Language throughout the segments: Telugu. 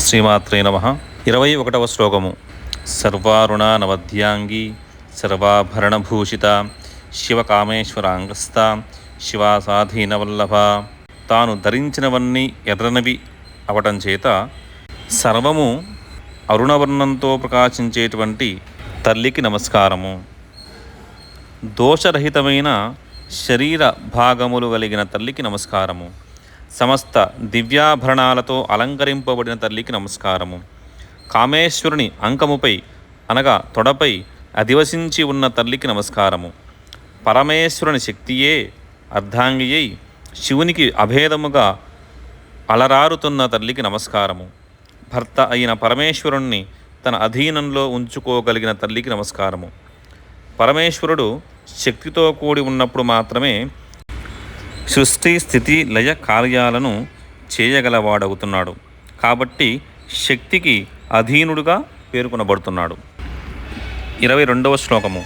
శ్రీమాత్రే నమ. ఇరవై ఒకటవ శ్లోకము. సర్వారుణ నవద్యాంగి సర్వాభరణభూషిత శివకామేశ్వరాంగస్థ శివాసాధీనవల్లభ. తాను ధరించినవన్నీ ఎర్రనవి అవటం చేత సర్వము అరుణవర్ణంతో ప్రకాశించేటువంటి తల్లికి నమస్కారము. దోషరహితమైన శరీర భాగములు కలిగిన తల్లికి నమస్కారము. సమస్త దివ్యాభరణాలతో అలంకరింపబడిన తల్లికి నమస్కారము. కామేశ్వరుని అంకముపై అనగా తొడపై అధివసించి ఉన్న తల్లికి నమస్కారము. పరమేశ్వరుని శక్తియే అర్ధాంగియై శివునికి అభేదముగా అలరారుతున్న తల్లికి నమస్కారము. భర్త అయిన పరమేశ్వరుణ్ణి తన అధీనంలో ఉంచుకోగలిగిన తల్లికి నమస్కారము. పరమేశ్వరుడు శక్తితో కూడి ఉన్నప్పుడు మాత్రమే సృష్టి స్థితి లయ కార్యాలను చేయగలవాడవుతున్నాడు. కాబట్టి శక్తికి అధీనుడుగా పేర్కొనబడుతున్నాడు. ఇరవై రెండవ శ్లోకము.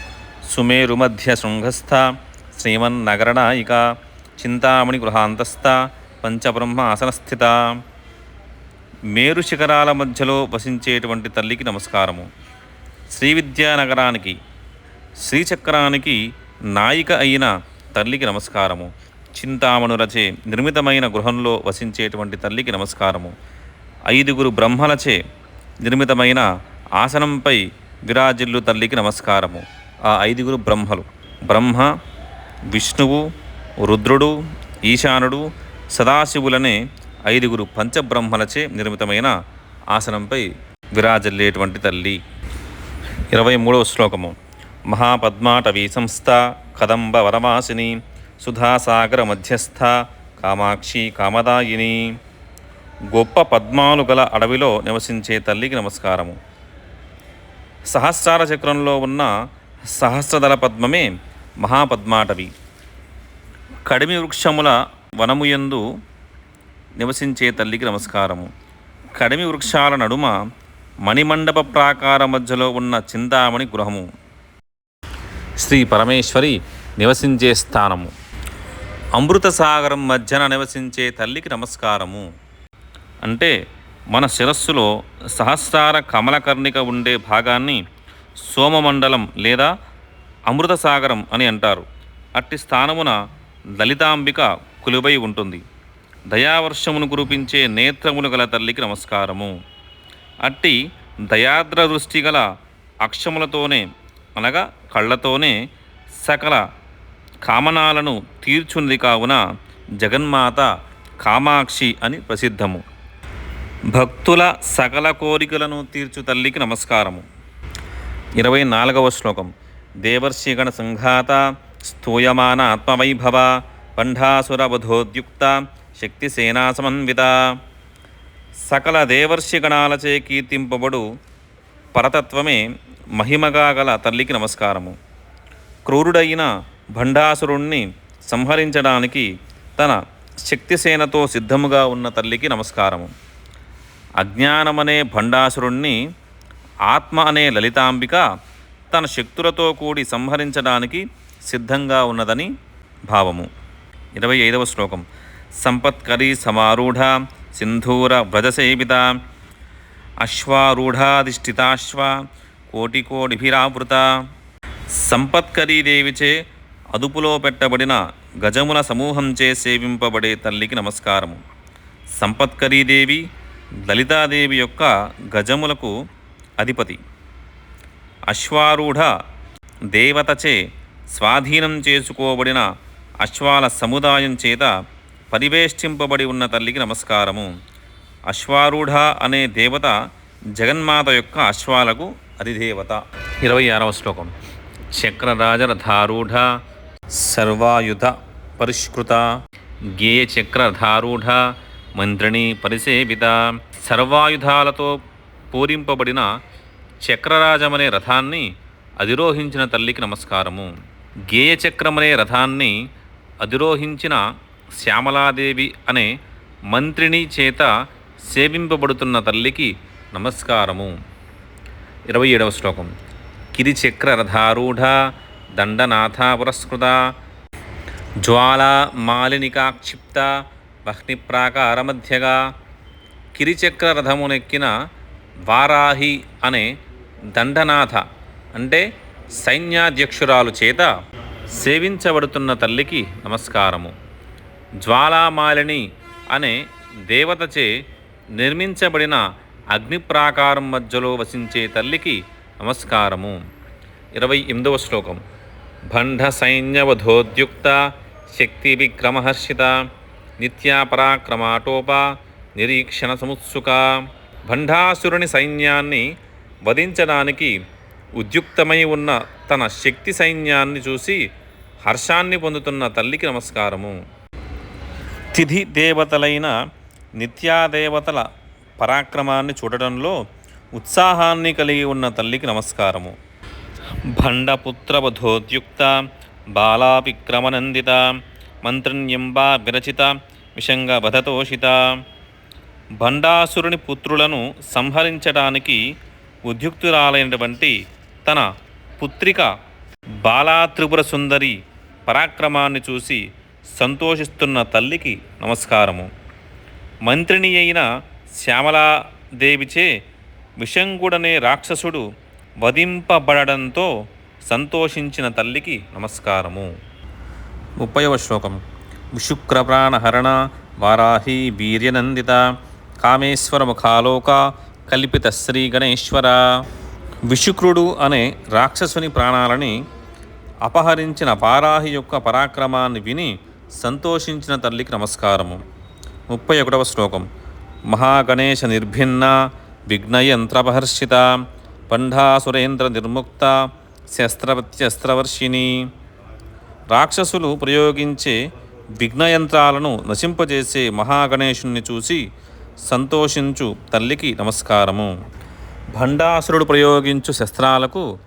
సుమేరు మధ్య శృంగస్థ శ్రీమన్నగరనాయిక చింతామణి గృహాంతస్థ పంచబ్రహ్మ ఆసనస్థిత మేరు శిఖరాల మధ్యలో వసించేటువంటి తల్లికి నమస్కారము. శ్రీ విద్యానగరానికి శ్రీచక్రానికి నాయిక అయిన తల్లికి నమస్కారము. చింతామణులచే నిర్మితమైన గృహంలో వసించేటువంటి తల్లికి నమస్కారము. ఐదుగురు బ్రహ్మలచే నిర్మితమైన ఆసనంపై విరాజిల్లు తల్లికి నమస్కారము. ఆ ఐదుగురు బ్రహ్మలు. బ్రహ్మ విష్ణువు రుద్రుడు ఈశానుడు సదాశివులనే ఐదుగురు పంచబ్రహ్మలచే నిర్మితమైన ఆసనంపై విరాజిల్లేటువంటి తల్లి. ఇరవై మూడవ శ్లోకము. మహాపద్మాటవీ సంస్థ కదంబ వరమాసిని సుధాసాగర మధ్యస్థ కామాక్షి కామదాయిని. గొప్ప పద్మాలు గల అడవిలో నివసించే తల్లికి నమస్కారము. సహస్రార చక్రంలో ఉన్న సహస్రదళ పద్మమే మహాపద్మాటవి. కడిమి వృక్షముల వనముయందు నివసించే తల్లికి నమస్కారము. కడిమి వృక్షాల నడుమ మణిమండప ప్రాకార మధ్యలో ఉన్న చింతామణి గృహము. శ్రీ పరమేశ్వరి నివసించే స్థానము. అమృత సాగరం మధ్యన నివసించే తల్లికి నమస్కారము. అంటే మన శిరస్సులో సహస్రార కమలకర్ణిక ఉండే భాగాన్ని సోమమండలం లేదా అమృత సాగరం అని అంటారు. అట్టి స్థానమున దళితాంబిక కొలువై ఉంటుంది. దయావర్షమును కురిపించే నేత్రములు గల తల్లికి నమస్కారము. అట్టి దయాద్ర దృష్టి గల అక్షములతోనే అనగా కళ్ళతోనే సకల కామనాలను తీర్చున్నది కావున జగన్మాత కామాక్షి అని ప్రసిద్ధము. భక్తుల సకల కోరికలను తీర్చు తల్లికి నమస్కారము. ఇరవై నాలుగవ శ్లోకం. దేవర్షిగణ సంఘాత స్థూయమాన ఆత్మవైభవ పంఢాసురవధోద్యుక్త శక్తిసేనా సమన్విత సకల దేవర్షిగణాలచే కీర్తింపబడు పరతత్వమే మహిమగా గల తల్లికి నమస్కారము. క్రూరుడైన భండాసురుణ్ణి సంహరించడానికి తన శక్తిసేనతో సిద్ధముగా ఉన్న తల్లికి నమస్కారము. అజ్ఞానమనే భండాసురుణ్ణి ఆత్మ అనే లలితాంబిక తన శక్తులతో కూడి సంహరించడానికి సిద్ధంగా ఉన్నదని భావము. ఇరవై ఐదవ శ్లోకం. సంపత్కరీ సమారూఢ సింధూర వ్రజసేవిత అశ్వారూఢాధిష్ఠితాశ్వ కోటికోటిభిరావృత. సంపత్కరీదేవిచే అదుపులో పెట్టబడిన గజముల సమూహంచే సేవింపబడే తల్లికి నమస్కారము. సంపత్కరీదేవి లలితాదేవి యొక్క గజములకు అధిపతి. అశ్వారూఢ దేవతచే స్వాధీనం చేసుకోబడిన అశ్వాల సముదాయం చేత పరివేష్టింపబడి ఉన్న తల్లికి నమస్కారము. అశ్వారూఢ అనే దేవత జగన్మాత యొక్క అశ్వాలకు అధిదేవత. ఇరవై ఆరవ శ్లోకం. చక్రరాజరథారూఢ సర్వాయుధ పరిష్కృత గేయచక్రధారూఢ మంత్రిణి పరిసేవిత. సర్వాయుధాలతో పూరింపబడిన చక్రరాజమనే రథాన్ని అధిరోహించిన తల్లికి నమస్కారము. గేయచక్రమనే రథాన్ని అధిరోహించిన శ్యామలాదేవి అనే మంత్రిని చేత సేవింపబడుతున్న తల్లికి నమస్కారము. ఇరవై ఏడవ శ్లోకం. కిరిచక్రరథారూఢ దండనాథాపురస్కృత జ్వాలామాలినికాక్షిప్త పురస్కృత జ్వాలా వహ్నిప్రాకారమధ్యగా కిరిచక్ర రథమునెక్కిన వారాహి అనే దండనాథ అంటే సైన్యాధ్యక్షురాలు చేత సేవించబడుతున్న తల్లికి నమస్కారము. జ్వాలామాలిని అనే దేవతచే నిర్మించబడిన అగ్నిప్రాకారం మధ్యలో వసించే తల్లికి నమస్కారము. ఇరవై ఎనిమిదవ శ్లోకం. భండ సైన్యవధోద్యుక్త శక్తి విక్రమహర్షిత నిత్యాపరాక్రమాటోప నిరీక్షణ సముత్సుక భండాసురుని సైన్యాన్ని వధించడానికి ఉద్యుక్తమై ఉన్న తన శక్తి సైన్యాన్ని చూసి హర్షాన్ని పొందుతున్న తల్లికి నమస్కారము. తిథి దేవతలైన నిత్యాదేవతల పరాక్రమాన్ని చూడటంలో ఉత్సాహాన్ని కలిగి ఉన్న తల్లికి నమస్కారము. భండపుత్రవధోద్యుక్త బాలా విక్రమనందిత మంత్రిణ్యంబా విరచిత విషంగ వధతోషిత భండాసురుని పుత్రులను సంహరించడానికి ఉద్యుక్తురాలైనటువంటి తన పుత్రిక బాలా త్రిపుర సుందరి పరాక్రమాన్ని చూసి సంతోషిస్తున్న తల్లికి నమస్కారము. మంత్రిణి అయిన శ్యామలాదేవిచే విషంగుడనే రాక్షసుడు వధింపబడడంతో సంతోషించిన తల్లికి నమస్కారము. ముప్పైవ శ్లోకం. విశుక్రప్రాణహరణ వారాహి వీర్యనందిత కామేశ్వర ముఖాలోక కల్పిత శ్రీ గణేశ్వర. విశుక్రుడు అనే రాక్షసుని ప్రాణాలని అపహరించిన వారాహి యొక్క పరాక్రమాన్ని విని సంతోషించిన తల్లికి నమస్కారము. ముప్పై ఒకటవ శ్లోకం. మహాగణేశ నిర్భిన్న విఘ్నయంత్రపహర్షిత బంధాసురేంద్ర నిర్ముక్త శస్త్రవత్యస్త్రవర్షిణి రాక్షసులు ప్రయోగించే విఘ్నయంత్రాలను నశింపజేసే మహాగణేశుణ్ణి చూసి సంతోషించు తల్లికి నమస్కారము. భండాసురుడు ప్రయోగించు శస్త్రాలకు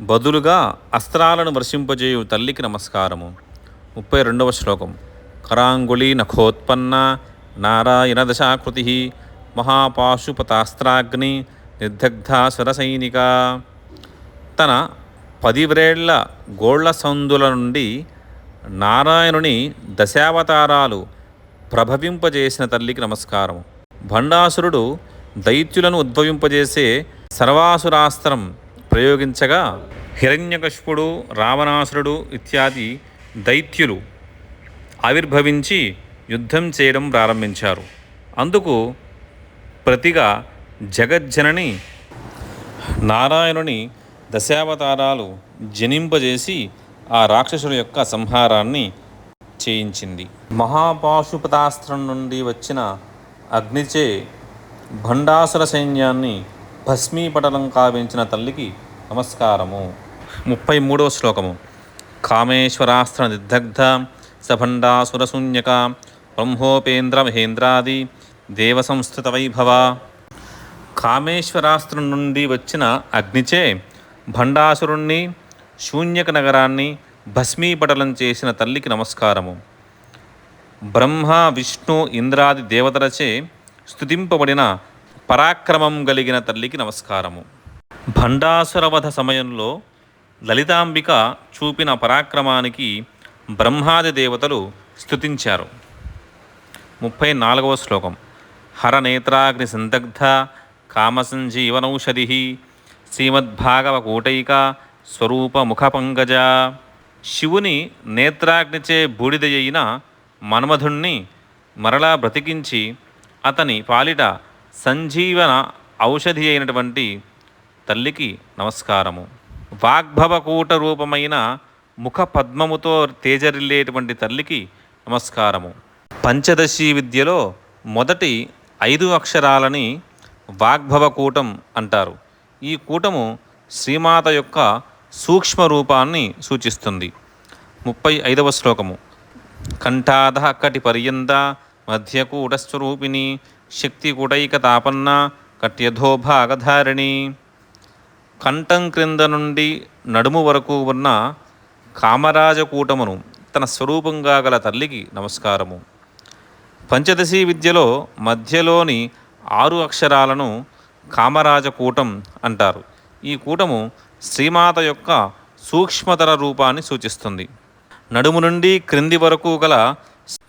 బదులుగా అస్త్రాలను వర్షింపజేయు తల్లికి నమస్కారము. ముప్పై రెండవ శ్లోకం. కరాంగుళి నఖోత్పన్న నారాయణ దశాకృతి మహాపాశుపతాస్త్రాగ్ని నిర్దగ్ధ స్వరసైనిక తన పదివ్రేళ్ళ గోళ్ళ సందుల నుండి నారాయణుని దశావతారాలు ప్రభవింపజేసిన తల్లికి నమస్కారం. భండాసురుడు దైత్యులను ఉద్భవింపజేసే సర్వాసురాస్త్రం ప్రయోగించగా హిరణ్యకశిపుడు రావణాసురుడు ఇత్యాది దైత్యులు ఆవిర్భవించి యుద్ధం చేయడం ప్రారంభించారు. అందుకు ప్రతిగా జగజ్జనని నారాయణుని దశావతారాలు జనింపజేసి ఆ రాక్షసుల యొక్క సంహారాన్ని చేయించింది. మహాపాశుపతాస్త్రం నుండి వచ్చిన అగ్నిచే భండాసుర సైన్యాన్ని భస్మీపటలం కావించిన తల్లికి నమస్కారము. ముప్పై మూడవ శ్లోకము. కామేశ్వరాస్త్ర నిర్దగ్ధ సభండాసురశూన్యక బ్రహ్మోపేంద్ర మహేంద్రాది దేవ సంస్థిత వైభవ కామేశ్వరాస్త్రం నుండి వచ్చిన అగ్నిచే భండాసురుణ్ణి శూన్యక నగరాన్ని భస్మీపటలం చేసిన తల్లికి నమస్కారము. బ్రహ్మ విష్ణు ఇంద్రాది దేవతలచే స్థుతింపబడిన పరాక్రమం కలిగిన తల్లికి నమస్కారము. భండాసురవధ సమయంలో లలితాంబిక చూపిన పరాక్రమానికి బ్రహ్మాది దేవతలు స్థుతించారు ముప్పై నాలుగవ శ్లోకం. హరనేత్రాగ్ని సందగ్ధ కామసంజీవనౌషధి. శ్రీమద్భాగవకూటైక స్వరూపముఖపంకజ. శివుని నేత్రాగ్నిచే బూడిదయైన మన్మధుణ్ణి మరలా బ్రతికించి అతని పాలిట సంజీవన ఔషధి అయినటువంటి తల్లికి నమస్కారము. వాగ్భవకూట రూపమైన ముఖ పద్మముతో తేజరిల్లేటువంటి తల్లికి నమస్కారము. పంచదశి విద్యలో మొదటి ఐదు అక్షరాలని వాగ్భవ కూటం అంటారు. ఈ కూటము శ్రీమాత యొక్క సూక్ష్మ రూపాన్ని సూచిస్తుంది. ముప్పై ఐదవ శ్లోకము. కంఠాధ కటి పర్యంత మధ్యకూటస్వరూపిణి శక్తికూటైక తాపన్న కట్యధోభాగధారిణి కంఠం క్రింద నుండి నడుము వరకు ఉన్న కామరాజకూటమును తన స్వరూపంగా గల తల్లికి నమస్కారము. పంచదశి విద్యలో మధ్యలోని ఆరు అక్షరాలను కామరాజకూటం అంటారు. ఈ కూటము శ్రీమాత యొక్క సూక్ష్మతర రూపాన్ని సూచిస్తుంది. నడుము నుండి క్రింది వరకు గల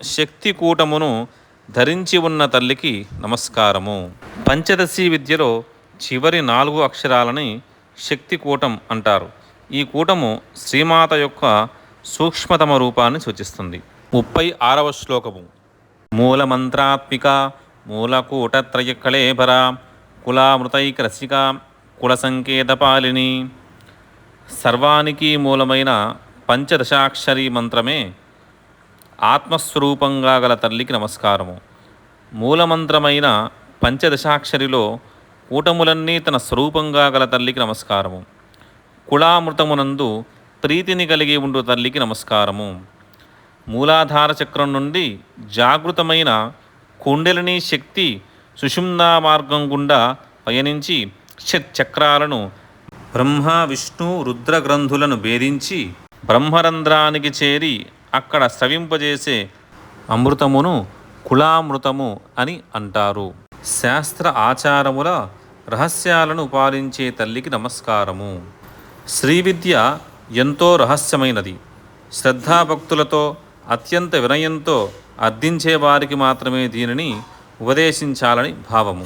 శక్తి కూటమును ధరించి ఉన్న తల్లికి నమస్కారము. పంచదశి విద్యలో చివరి నాలుగు అక్షరాలని శక్తి కూటం అంటారు. ఈ కూటము శ్రీమాత యొక్క సూక్ష్మతమ రూపాన్ని సూచిస్తుంది. ముప్పై ఆరవ శ్లోకము. మూలమంత్రాత్మిక మూలకూటత్రయ కళేభర కులామృతైకరసిక కుల సంకేతపాలిని సర్వానికి మూలమైన పంచదశాక్షరి మంత్రమే ఆత్మస్వరూపంగా గల తల్లికి నమస్కారము. మూలమంత్రమైన పంచదశాక్షరిలో కూటములన్నీ తన స్వరూపంగా గల తల్లికి నమస్కారము. కుళామృతమునందు ప్రీతిని కలిగి ఉండు తల్లికి నమస్కారము. మూలాధార చక్రం నుండి జాగృతమైన కుండలిని శక్తి సుషుమ్నా మార్గం గుండా పయనించి షట్ చక్రాలను బ్రహ్మ విష్ణు రుద్ర గ్రంథులను భేదించి బ్రహ్మరంధ్రానికి చేరి అక్కడ స్రవింపజేసే అమృతమును కులామృతము అని అంటారు. శాస్త్ర ఆచారముల రహస్యాలను పాలించే తల్లికి నమస్కారము. శ్రీ విద్య ఎంతో రహస్యమైనది. శ్రద్ధాభక్తులతో అత్యంత వినయంతో అర్థించేవారికి మాత్రమే దీనిని ఉపదేశించాలని భావము.